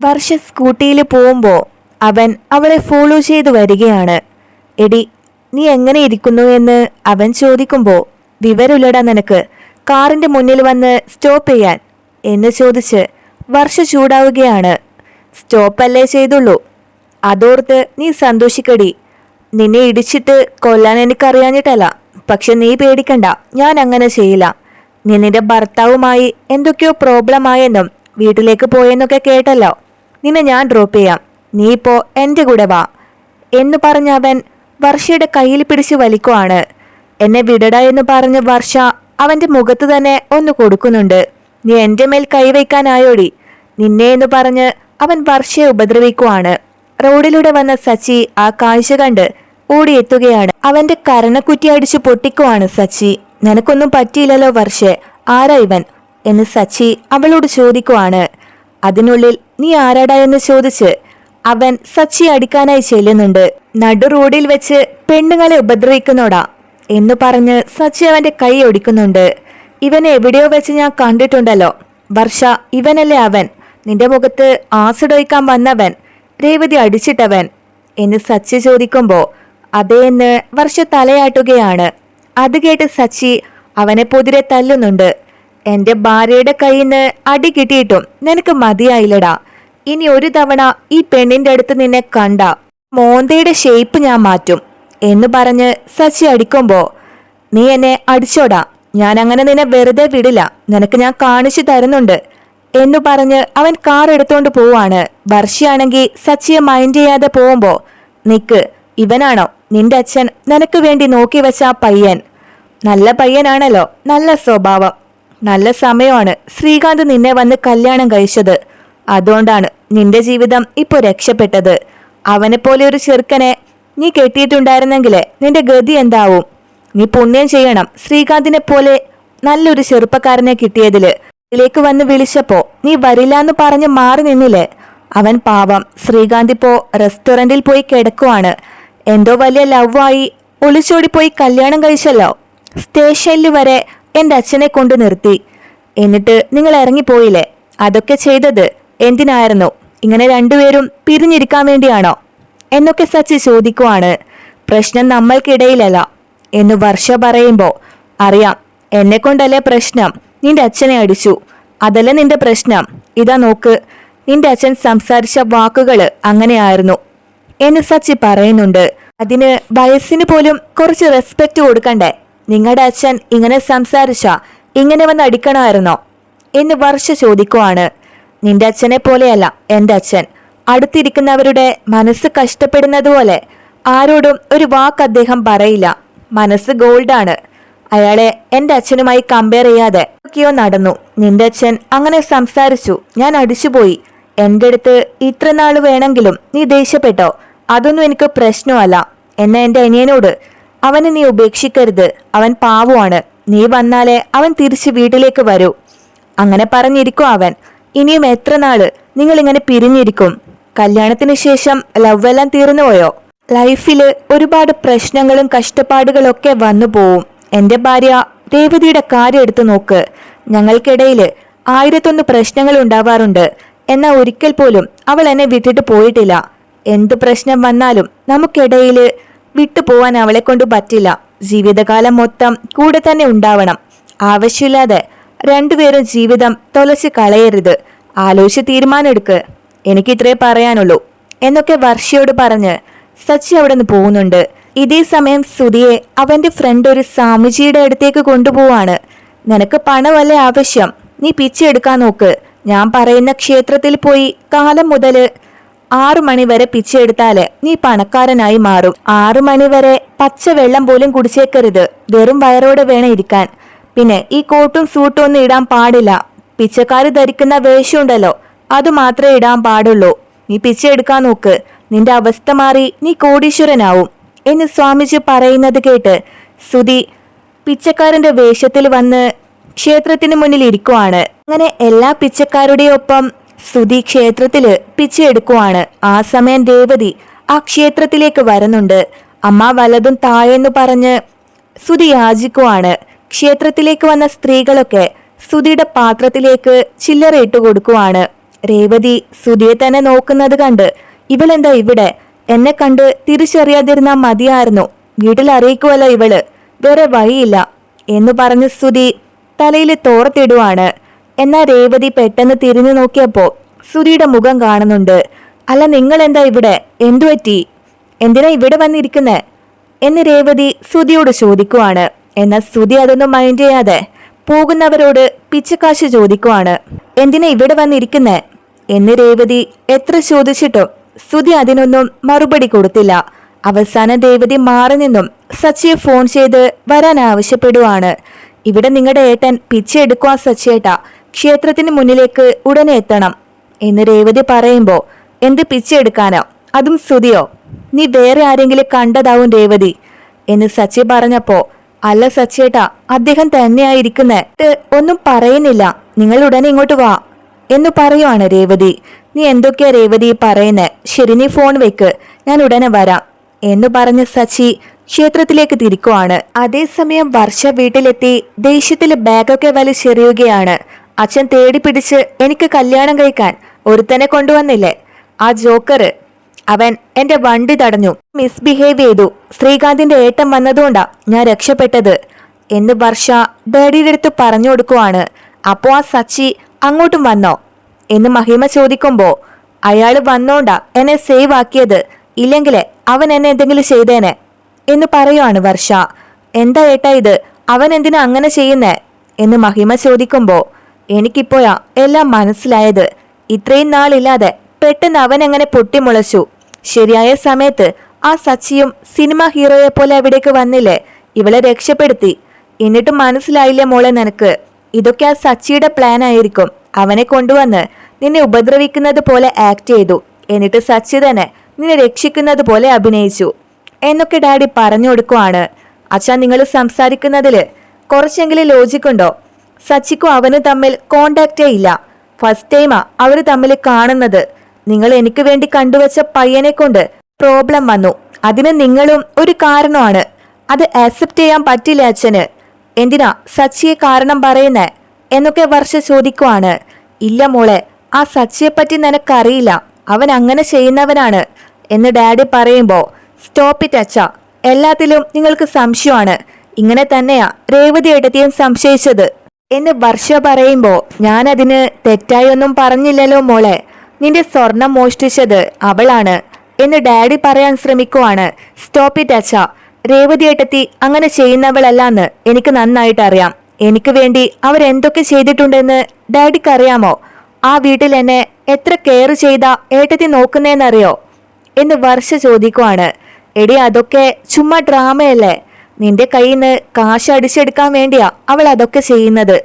വർഷ സ്കൂട്ടിയിൽ പോകുമ്പോൾ അവൻ അവളെ ഫോളോ ചെയ്തു വരികയാണ്. എടി നീ എങ്ങനെ ഇരിക്കുന്നു എന്ന് അവൻ ചോദിക്കുമ്പോൾ വിവരമില്ലടാ നിനക്ക് കാറിന്റെ മുന്നിൽ വന്ന് സ്റ്റോപ്പ് ചെയ്യാൻ എന്ന് ചോദിച്ച് വർഷ ചൂടാവുകയാണ്. സ്റ്റോപ്പല്ലേ ചെയ്തുള്ളൂ. അതോർത്ത് നീ സന്തോഷിക്കടി. നിന്നെ ഇടിച്ചിട്ട് കൊല്ലാൻ എനിക്കറിയാഞ്ഞിട്ടല്ല. പക്ഷെ നീ പേടിക്കണ്ട ഞാൻ അങ്ങനെ ചെയ്യില്ല. നീ ഭർത്താവുമായി എന്തൊക്കെയോ പ്രോബ്ലം ആയെന്നും വീട്ടിലേക്ക് പോയെന്നൊക്കെ കേട്ടല്ലോ. നിന്നെ ഞാൻ ഡ്രോപ്പ് ചെയ്യാം. നീ ഇപ്പോ എന്റെ കൂടെ വാ. എന്ന് പറഞ്ഞ അവൻ വർഷയുടെ കയ്യിൽ പിടിച്ച് വലിക്കുവാണ്. എന്നെ വിടട എന്ന് പറഞ്ഞ വർഷ അവന്റെ മുഖത്ത് തന്നെ ഒന്ന് കൊടുക്കുന്നുണ്ട്. നീ എന്റെ മേൽ കൈവയ്ക്കാനായോടി നിന്നെ എന്ന് പറഞ്ഞ് അവൻ വർഷയെ ഉപദ്രവിക്കുവാണ്. റോഡിലൂടെ വന്ന സച്ചി ആ കാഴ്ച കണ്ട് ഓടിയെത്തുകയാണ്. അവന്റെ കരണക്കുറ്റി അടിച്ചു പൊട്ടിക്കുവാണ് സച്ചി. നിനക്കൊന്നും പറ്റിയില്ലല്ലോ വർഷേ. ആരാ ഇവൻ? എന്ന് സച്ചി അവളോട് ചോദിക്കുവാണ്. അതിനുള്ളിൽ നീ ആരാടാ എന്ന് ചോദിച്ച് അവൻ സച്ചി അടിക്കാനായി ചെല്ലുന്നുണ്ട്. നടു റോഡിൽ വെച്ച് പെണ്ണുങ്ങളെ ഉപദ്രവിക്കുന്നോടാ എന്ന് പറഞ്ഞ് സച്ചി അവന്റെ കൈ ഒടിക്കുന്നുണ്ട്. ഇവനെ എവിടെയോ വെച്ച് ഞാൻ കണ്ടിട്ടുണ്ടല്ലോ. വർഷ ഇവനല്ലേ അവൻ. നിന്റെ മുഖത്ത് ആസിഡ് ഒഴിക്കാൻ വന്നവൻ രേവതി അടിച്ചിട്ടവൻ എന്ന് സച്ചി ചോദിക്കുമ്പോ അതേന്ന് വർഷ തലയാട്ടുകയാണ്. അത് കേട്ട് സച്ചി അവനെ പൊതിരെ തല്ലുന്നുണ്ട്. എന്റെ ഭാര്യയുടെ കയ്യിൽ നിന്ന് അടി കിട്ടിയിട്ടും നിനക്ക് മതിയായില്ലടാ. ഇനി ഒരു തവണ ഈ പെണ്ണിന്റെ അടുത്ത് നിന്നെ കണ്ട മോന്തയുടെ ഷേപ്പ് ഞാൻ മാറ്റും എന്ന് പറഞ്ഞ് സച്ചി അടിക്കുമ്പോ നീ എന്നെ അടിച്ചോടാ. ഞാൻ അങ്ങനെ നിന്നെ വെറുതെ വിടില്ല. നിനക്ക് ഞാൻ കാണിച്ചു തരുന്നുണ്ട്. എന്ന് പറഞ്ഞ് അവൻ കാർ എടുത്തോണ്ട് പോവാണ്. വർഷിയാണെങ്കിൽ സച്ചിയെ മൈൻഡ് ചെയ്യാതെ പോകുമ്പോ നിക്ക് ഇവനാണോ? നിന്റെ അച്ഛൻ നിനക്ക് വേണ്ടി നോക്കി വെച്ച പയ്യൻ. നല്ല പയ്യനാണല്ലോ. നല്ല സ്വഭാവം. നല്ല സമയമാണ്. ശ്രീകാന്ത് നിന്നെ വന്ന് കല്യാണം കഴിച്ചത്. അതുകൊണ്ടാണ് നിന്റെ ജീവിതം ഇപ്പൊ രക്ഷപ്പെട്ടത്. അവനെ പോലെ ഒരു ചെറുക്കനെ നീ കെട്ടിയിട്ടുണ്ടായിരുന്നെങ്കിലേ നിന്റെ ഗതി എന്താവും? നീ പുണ്യം ചെയ്യണം. ശ്രീകാന്തിനെ പോലെ നല്ലൊരു ചെറുപ്പക്കാരനെ കിട്ടിയതിൽ. ഇതിലേക്ക് വന്ന് വിളിച്ചപ്പോ നീ വരില്ലാന്ന് പറഞ്ഞ് മാറി നിന്നില്ലേ? അവൻ പാവം. ശ്രീകാന്ത് ഇപ്പോ റെസ്റ്റോറന്റിൽ പോയി കിടക്കുവാണ്. എന്തോ വലിയ ലവ് ആയി ഒളിച്ചോടി പോയി കല്യാണം കഴിച്ചല്ലോ. സ്റ്റേഷനിൽ വരെ എന്റെ അച്ഛനെ കൊണ്ട് നിർത്തി. എന്നിട്ട് നിങ്ങൾ ഇറങ്ങിപ്പോയില്ലേ അതൊക്കെ ചെയ്തത് എന്തിനായിരുന്നു? ഇങ്ങനെ രണ്ടുപേരും പിരിഞ്ഞിരിക്കാൻ വേണ്ടിയാണോ? എന്നൊക്കെ സച്ചി ചോദിക്കുവാണ്. പ്രശ്നം നമ്മൾക്കിടയിലല്ല. എന്ന് വർഷ പറയുമ്പോ അറിയാം എന്നെ കൊണ്ടല്ലേ പ്രശ്നം? നിന്റെ അച്ഛനെ അടിച്ചു. അതല്ല നിന്റെ പ്രശ്നം? ഇതാ നോക്ക് നിന്റെ അച്ഛൻ സംസാരിച്ച വാക്കുകൾ അങ്ങനെയായിരുന്നു. എന്ന് സച്ചി പറയുന്നുണ്ട്. അതിന് വയസ്സിന് പോലും കുറച്ച് റെസ്പെക്റ്റ് കൊടുക്കണ്ടേ? നിങ്ങളുടെ അച്ഛൻ ഇങ്ങനെ സംസാരിച്ച ഇങ്ങനെ വന്ന് അടിക്കണമായിരുന്നോ? എന്ന് വർഷ ചോദിക്കുവാണ്. നിന്റെ അച്ഛനെ പോലെയല്ല എന്റെ അച്ഛൻ. അടുത്തിരിക്കുന്നവരുടെ മനസ്സ് കഷ്ടപ്പെടുന്നതുപോലെ ആരോടും ഒരു വാക്ക് അദ്ദേഹം പറയില്ല. മനസ്സ് ഗോൾഡാണ്. അയാളെ എന്റെ അച്ഛനുമായി കമ്പയർ ചെയ്യാതെ ഒക്കെയോ നടന്നു. നിന്റെ അച്ഛൻ അങ്ങനെ സംസാരിച്ചു. ഞാൻ അടിച്ചുപോയി. എന്റെ അടുത്ത് ഇത്ര നാൾ വേണമെങ്കിലും നീ ദേഷ്യപ്പെട്ടോ? അതൊന്നും എനിക്ക് പ്രശ്നമല്ല. എന്ന എന്റെ അനിയനോട് അവനെ നീ ഉപേക്ഷിക്കരുത്. അവൻ പാവമാണ്. നീ വന്നാലേ അവൻ തിരിച്ച് വീട്ടിലേക്ക് വരൂ. അങ്ങനെ പറഞ്ഞിരിക്കും അവൻ. ഇനിയും എത്ര നാൾ നിങ്ങൾ ഇങ്ങനെ പിരിഞ്ഞിരിക്കും? കല്യാണത്തിന് ശേഷം ലവ് എല്ലാം തീർന്നുപോയോ ലൈഫിൽ ഒരുപാട് പ്രശ്നങ്ങളും കഷ്ടപ്പാടുകളൊക്കെ വന്നു പോവും. എന്റെ ഭാര്യ രേവതിയുടെ കാര്യം എടുത്തു നോക്ക്. ഞങ്ങൾക്കിടയിൽ ആയിരത്തൊന്ന് പ്രശ്നങ്ങൾ ഉണ്ടാവാറുണ്ട്. എന്നാൽ ഒരിക്കൽ പോലും അവൾ എന്നെ വിട്ടിട്ട് പോയിട്ടില്ല. എന്ത് പ്രശ്നം വന്നാലും നമുക്കിടയിൽ വിട്ടുപോവാൻ അവളെ കൊണ്ട് പറ്റില്ല. ജീവിതകാലം മൊത്തം കൂടെ തന്നെ ഉണ്ടാവണം. ആവശ്യമില്ലാതെ രണ്ടുപേരും ജീവിതം തൊലച്ച് കളയരുത്. ആലോചിച്ച് തീരുമാനമെടുക്ക്. എനിക്ക് ഇത്രേ പറയാനുള്ളൂ. എന്നൊക്കെ വർഷയോട് പറഞ്ഞ് സച്ചി അവിടെ നിന്ന് പോകുന്നുണ്ട്. ഇതേ സമയം സുധിയെ അവന്റെ ഫ്രണ്ട് ഒരു സ്വാമിജിയുടെ അടുത്തേക്ക് കൊണ്ടുപോവാണ്. നിനക്ക് പണമല്ലേ ആവശ്യം? നീ പിച്ചെടുക്കാൻ നോക്ക്. ഞാൻ പറയുന്ന ക്ഷേത്രത്തിൽ പോയി കാലം മുതൽ ആറു മണിവരെ പിച്ചെടുത്താൽ നീ പണക്കാരനായി മാറും. ആറു മണിവരെ പച്ച വെള്ളം പോലും കുടിച്ചേക്കരുത്. വെറും വയറോടെ വേണം ഇരിക്കാൻ. പിന്നെ ഈ കോട്ടും സൂട്ടും ഒന്നും ഇടാൻ പാടില്ല. പിച്ചക്കാര് ധരിക്കുന്ന വേഷമുണ്ടല്ലോ അത് മാത്രമേ ഇടാൻ പാടുള്ളൂ. നീ പിച്ചെടുക്കാൻ നോക്ക്. നിന്റെ അവസ്ഥ മാറി നീ കോടീശ്വരനാവും. എന്ന് സ്വാമിജി പറയുന്നത് കേട്ട് സുധി പിച്ചക്കാരന്റെ വേഷത്തിൽ വന്ന് ക്ഷേത്രത്തിന് മുന്നിൽ ഇരിക്കുവാണ്. അങ്ങനെ എല്ലാ പിച്ചക്കാരുടെയും ഒപ്പം സുധി ക്ഷേത്രത്തിൽ പിച്ചെടുക്കുവാണ്. ആ സമയം രേവതി ആ ക്ഷേത്രത്തിലേക്ക് വരുന്നുണ്ട്. അമ്മ വലതും താഴെന്ന് പറഞ്ഞ് സുധി യാചിക്കുവാണ്. ക്ഷേത്രത്തിലേക്ക് വന്ന സ്ത്രീകളൊക്കെ സുധിയുടെ പാത്രത്തിലേക്ക് ചില്ലറ ഇട്ട് കൊടുക്കുവാണ്. രേവതി സുധിയെ തന്നെ നോക്കുന്നത് കണ്ട് ഇവളെന്താ ഇവിടെ? എന്നെ കണ്ട് തിരിച്ചറിയാതിരുന്നാ മതിയായിരുന്നു. വീട്ടിൽ അറിയിക്കുമല്ലോ ഇവൾ. വേറെ വഴിയില്ല. എന്ന് പറഞ്ഞ് സുധി തലയിൽ തോർത്തിടുവാണ്. എന്നാൽ രേവതി പെട്ടെന്ന് തിരിഞ്ഞു നോക്കിയപ്പോൾ സുധിയുടെ മുഖം കാണുന്നുണ്ട്. അല്ല നിങ്ങൾ എന്താ ഇവിടെ? എന്തു പറ്റി? എന്തിനാ ഇവിടെ വന്നിരിക്കുന്നത് എന്ന് രേവതി സുധിയോട് ചോദിക്കുവാണ്. എന്നാൽ സുധി അതൊന്നും മൈൻഡ് ചെയ്യാതെ പോകുന്നവരോട് പിച്ചക്കാശ് ചോദിക്കുവാണ്. എന്തിനാ ഇവിടെ വന്നിരിക്കുന്നത് എന്ന് രേവതി എത്ര ചോദിച്ചിട്ടും സുധി അതിനൊന്നും മറുപടി കൊടുത്തില്ല. അവസാനം രേവതി മാറി നിന്നും സച്ചിയെ ഫോൺ ചെയ്ത് വരാൻ ആവശ്യപ്പെടുവാണ്. ഇവിടെ നിങ്ങളുടെ ഏട്ടൻ പിച്ചെടുക്കുവാ സച്ചിയേട്ടാ. ക്ഷേത്രത്തിന് മുന്നിലേക്ക് ഉടനെ എത്തണം. എന്ന് രേവതി പറയുമ്പോ എന്ത് പിച്ചെടുക്കാനോ? അതും സ്തുതിയോ നീ വേറെ ആരെങ്കിലും കണ്ടതാവും രേവതി. എന്ന് സച്ചി പറഞ്ഞപ്പോ അല്ല സച്ചേട്ടാ അദ്ദേഹം തന്നെയായിരിക്കുന്നേ. ഒന്നും പറയുന്നില്ല. നിങ്ങൾ ഉടനെ ഇങ്ങോട്ട് വാ. എന്ന് പറയുവാണ് രേവതി. നീ എന്തൊക്കെയാ രേവതി പറയുന്നേ? ശരി നീ ഫോൺ വെക്ക്. ഞാൻ ഉടനെ വരാം. എന്ന് പറഞ്ഞ സച്ചി ക്ഷേത്രത്തിലേക്ക് തിരിക്കുവാണ്. അതേസമയം വർഷ വീട്ടിലെത്തി ദേഷ്യത്തിൽ ബാഗൊക്കെ വലിച്ചെറിയുകയാണ്. അച്ഛൻ തേടി പിടിച്ച് എനിക്ക് കല്യാണം കഴിക്കാൻ ഒരുത്തനെ കൊണ്ടുവന്നില്ലേ? ആ ജോക്കറ്. അവൻ എന്റെ വണ്ടി തടഞ്ഞു. മിസ്ബിഹേവ് ചെയ്തു. ശ്രീകാന്തിന്റെ ഏട്ടം വന്നതുകൊണ്ടാ ഞാൻ രക്ഷപ്പെട്ടത് എന്ന് വർഷ ഡാഡിയുടെ അടുത്ത് പറഞ്ഞു കൊടുക്കുവാണ്. അപ്പോ ആ സച്ചി അങ്ങോട്ടും വന്നോ? എന്ന് മഹിമ ചോദിക്കുമ്പോ അയാൾ വന്നോണ്ടാ എന്നെ സേവ് ആക്കിയത്. ഇല്ലെങ്കിൽ അവൻ എന്നെ എന്തെങ്കിലും ചെയ്തേനെ. എന്ന് പറയുവാണ് വർഷ. എന്താ ഏട്ടാ ഇത്? അവൻ എന്തിനാ അങ്ങനെ ചെയ്യുന്നേ? എന്ന് മഹിമ ചോദിക്കുമ്പോ എനിക്കിപ്പോഴാ എല്ലാം മനസ്സിലായത്. ഇത്രയും നാളില്ലാതെ പെട്ടെന്ന് അവൻ അങ്ങനെ പൊട്ടിമുളച്ചു. ശരിയായ സമയത്ത് ആ സച്ചിയും സിനിമ ഹീറോയെ പോലെ അവിടേക്ക് വന്നില്ലേ? ഇവളെ രക്ഷപ്പെടുത്തി. എന്നിട്ടും മനസ്സിലായില്ലേ മോളെ നിനക്ക്? ഇതൊക്കെ ആ സച്ചിയുടെ പ്ലാൻ ആയിരിക്കും. അവനെ കൊണ്ടുവന്ന് നിന്നെ ഉപദ്രവിക്കുന്നത് പോലെ ആക്ട് ചെയ്തു. എന്നിട്ട് സച്ചി തന്നെ നിന്നെ രക്ഷിക്കുന്നത് പോലെ അഭിനയിച്ചു. എന്നൊക്കെ ഡാഡി പറഞ്ഞു കൊടുക്കുവാണ്. അച്ഛാ നിങ്ങൾ സംസാരിക്കുന്നതിൽ കുറച്ചെങ്കിലും ലോജിക്കുണ്ടോ സച്ചിക്കും അവനും തമ്മിൽ കോണ്ടാക്റ്റേ ഇല്ല. ഫസ്റ്റ് ടൈമാ അവർ തമ്മിൽ കാണുന്നത്. നിങ്ങൾ എനിക്ക് വേണ്ടി കണ്ടുവച്ച പയ്യനെ കൊണ്ട് പ്രോബ്ലം വന്നു. അതിന് നിങ്ങളും ഒരു കാരണമാണ്. അത് ആക്സെപ്റ്റ് ചെയ്യാൻ പറ്റില്ല അച്ഛന്. എന്തിനാ സച്ചിയെ കാരണം പറയുന്നേ? എന്നൊക്കെ വർഷ ചോദിക്കുവാണ്. ഇല്ല മോളെ ആ സച്ചിയെ പറ്റി നിനക്കറിയില്ല. അവൻ അങ്ങനെ ചെയ്യുന്നവനാണ്. എന്ന് ഡാഡി പറയുമ്പോ സ്റ്റോപ്പ് ഇറ്റ് അച്ഛ. എല്ലാത്തിലും നിങ്ങൾക്ക് സംശയമാണ്. ഇങ്ങനെ തന്നെയാ രേവതി എടുത്തിയും സംശയിച്ചത്. എന്ന് വർഷ പറയുമ്പോ ഞാനതിന് തെറ്റായി ഒന്നും പറഞ്ഞില്ലല്ലോ മോളെ. നിന്റെ സ്വർണം മോഷ്ടിച്ചത് അവളാണ് എന്ന് ഡാഡി പറയാൻ ശ്രമിക്കുവാണ്. സ്റ്റോപ്പ് ഇറ്റ് അച്ഛ. രേവതി ഏട്ടത്തി അങ്ങനെ ചെയ്യുന്നവളല്ലാന്ന് എനിക്ക് നന്നായിട്ട് അറിയാം. എനിക്ക് വേണ്ടി അവരെന്തൊക്കെ ചെയ്തിട്ടുണ്ടെന്ന് ഡാഡിക്ക് അറിയാമോ ആ വീട്ടിൽ എന്നെ എത്ര കെയർ ചെയ്ത ഏട്ടത്തി നോക്കുന്നേന്നറിയോ? എന്ന് വർഷ ചോദിക്കുവാണ്. എടി അതൊക്കെ ചുമ്മാ ഡ്രാമയല്ലേ? നിന്റെ കയ്യിൽ നിന്ന് കാശ് അടിച്ചെടുക്കാൻ വേണ്ടിയാ അവൾ അതൊക്കെ ചെയ്യുന്നത്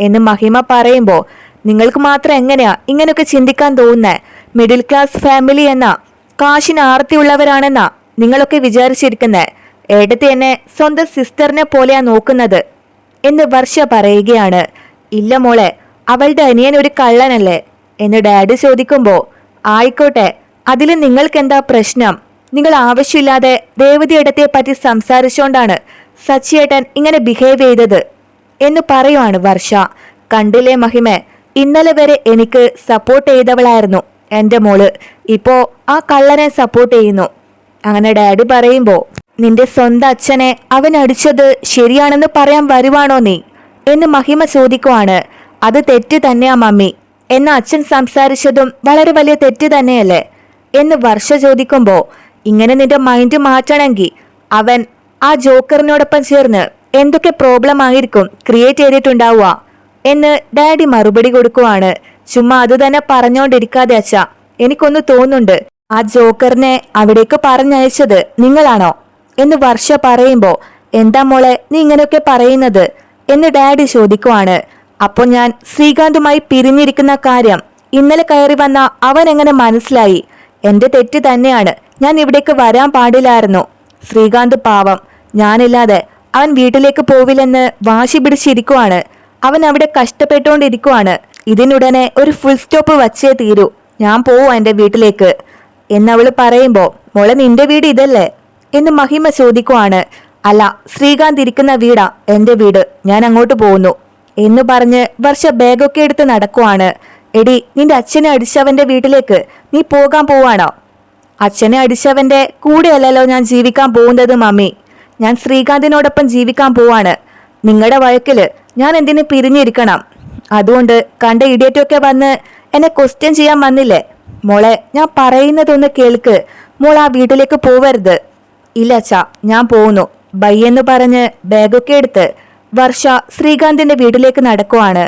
എന്ന് മഹിമ പറയുമ്പോൾ നിങ്ങൾക്ക് മാത്രം എങ്ങനെയാ ഇങ്ങനെയൊക്കെ ചിന്തിക്കാൻ തോന്നുന്നേ? മിഡിൽ ക്ലാസ് ഫാമിലി എന്നാ? കാശിന് ആർത്തിയുള്ളവരാണെന്നാ നിങ്ങളൊക്കെ വിചാരിച്ചിരിക്കുന്നേ? ഏട്ടത്തി എന്നെ സ്വന്തം സിസ്റ്ററിനെ പോലെയാ നോക്കുന്നത് എന്ന് വർഷ പറയുകയാണ്. ഇല്ല മോളെ അവളുടെ അനിയൻ ഒരു കള്ളനല്ലേ? എന്ന് ഡാഡി ചോദിക്കുമ്പോൾ ആയിക്കോട്ടെ അതിൽ നിങ്ങൾക്കെന്താ പ്രശ്നം? നിങ്ങൾ ആവശ്യമില്ലാതെ രേവതി ഇടത്തെ പറ്റി സംസാരിച്ചുകൊണ്ടാണ് സച്ചിയേട്ടൻ ഇങ്ങനെ ബിഹേവ് ചെയ്തത് എന്ന് പറയുവാണ് വർഷ. കണ്ടില്ലേ മഹിമ? ഇന്നലെ വരെ എനിക്ക് സപ്പോർട്ട് ചെയ്തവളായിരുന്നു എന്റെ മോൾ. ഇപ്പോ ആ കള്ളനെ സപ്പോർട്ട് ചെയ്യുന്നു. അങ്ങനെ ഡാഡി പറയുമ്പോ നിന്റെ സ്വന്തം അച്ഛനെ അവൻ അടിച്ചത് ശരിയാണെന്ന് പറയാൻ വരുവാണോ നീ? എന്ന് മഹിമ ചോദിക്കുവാണ്. അത് തെറ്റ് തന്നെയാ മമ്മി. എന്ന അച്ഛൻ സംസാരിച്ചതും വളരെ വലിയ തെറ്റ് തന്നെയല്ലേ? എന്ന് വർഷ ചോദിക്കുമ്പോ ഇങ്ങനെ നിന്റെ മൈൻഡ് മാറ്റണമെങ്കിൽ അവൻ ആ ജോക്കറിനോടൊപ്പം ചേർന്ന് എന്തൊക്കെ പ്രോബ്ലം ആയിരിക്കും ക്രിയേറ്റ് ചെയ്തിട്ടുണ്ടാവുക എന്ന് ഡാഡി മറുപടി കൊടുക്കുവാണ്. ചുമ്മാ അത് തന്നെ പറഞ്ഞോണ്ടിരിക്കാതെ അച്ഛ എനിക്കൊന്ന് തോന്നുന്നുണ്ട് ആ ജോക്കറിനെ അവിടേക്ക് പറഞ്ഞയച്ചത് നിങ്ങളാണോ? എന്ന് വർഷ പറയുമ്പോ എന്താ മോളെ നീ ഇങ്ങനെയൊക്കെ പറയുന്നത്? എന്ന് ഡാഡി ചോദിക്കുവാണ്. അപ്പോൾ ഞാൻ ശ്രീകാന്തുമായി പിരിഞ്ഞിരിക്കുന്ന കാര്യം ഇന്നലെ കയറി വന്ന അവൻ എങ്ങനെ മനസ്സിലായി? എന്റെ തെറ്റ് തന്നെയാണ്. ഞാൻ ഇവിടേക്ക് വരാൻ പാടില്ലായിരുന്നു. ശ്രീകാന്ത് പാവം. ഞാനില്ലാതെ അവൻ വീട്ടിലേക്ക് പോവില്ലെന്ന് വാശി പിടിച്ചിരിക്കുവാണ്. അവൻ അവിടെ കഷ്ടപ്പെട്ടുകൊണ്ടിരിക്കുവാണ്. ഇതിനുടനെ ഒരു ഫുൾ സ്റ്റോപ്പ് വച്ചേ തീരൂ. ഞാൻ പോവാ എന്റെ വീട്ടിലേക്ക്. എന്നവൾ പറയുമ്പോൾ മോളെ നിന്റെ വീട് ഇതല്ലേ? എന്ന് മഹിമ ചോദിക്കുവാണ്. അല്ല ശ്രീകാന്ത് ഇരിക്കുന്ന വീടാ എന്റെ വീട്. ഞാൻ അങ്ങോട്ട് പോകുന്നു. എന്ന് പറഞ്ഞ് വർഷ ബാഗൊക്കെ എടുത്ത് നടക്കുവാണ്. എടി നിന്റെ അച്ഛനെ അടിച്ചവന്റെ വീട്ടിലേക്ക്. നീ പോകാൻ പോവാണോ? അച്ഛനെ അടിച്ചവന്റെ കൂടെയല്ലല്ലോ ഞാൻ ജീവിക്കാൻ പോകുന്നത് മമ്മി. ഞാൻ ശ്രീകാന്തിനോടൊപ്പം ജീവിക്കാൻ പോവാണ്. നിങ്ങളുടെ വഴക്കിൽ ഞാൻ എന്തിനു പിരിഞ്ഞിരിക്കണം? അതുകൊണ്ട് കണ്ട ഇടിയറ്റൊക്കെ വന്ന് എന്നെ ക്വസ്റ്റ്യൻ ചെയ്യാൻ വന്നില്ലേ? മോളെ ഞാൻ പറയുന്നതൊന്ന് കേൾക്ക്. മോൾ ആ വീട്ടിലേക്ക് പോവരുത്. ഇല്ല അച്ഛാ ഞാൻ പോകുന്നു ബയ്യെന്ന് പറഞ്ഞ് ബാഗൊക്കെ എടുത്ത് വർഷ ശ്രീകാന്തിന്റെ വീട്ടിലേക്ക് നടക്കുവാണ്.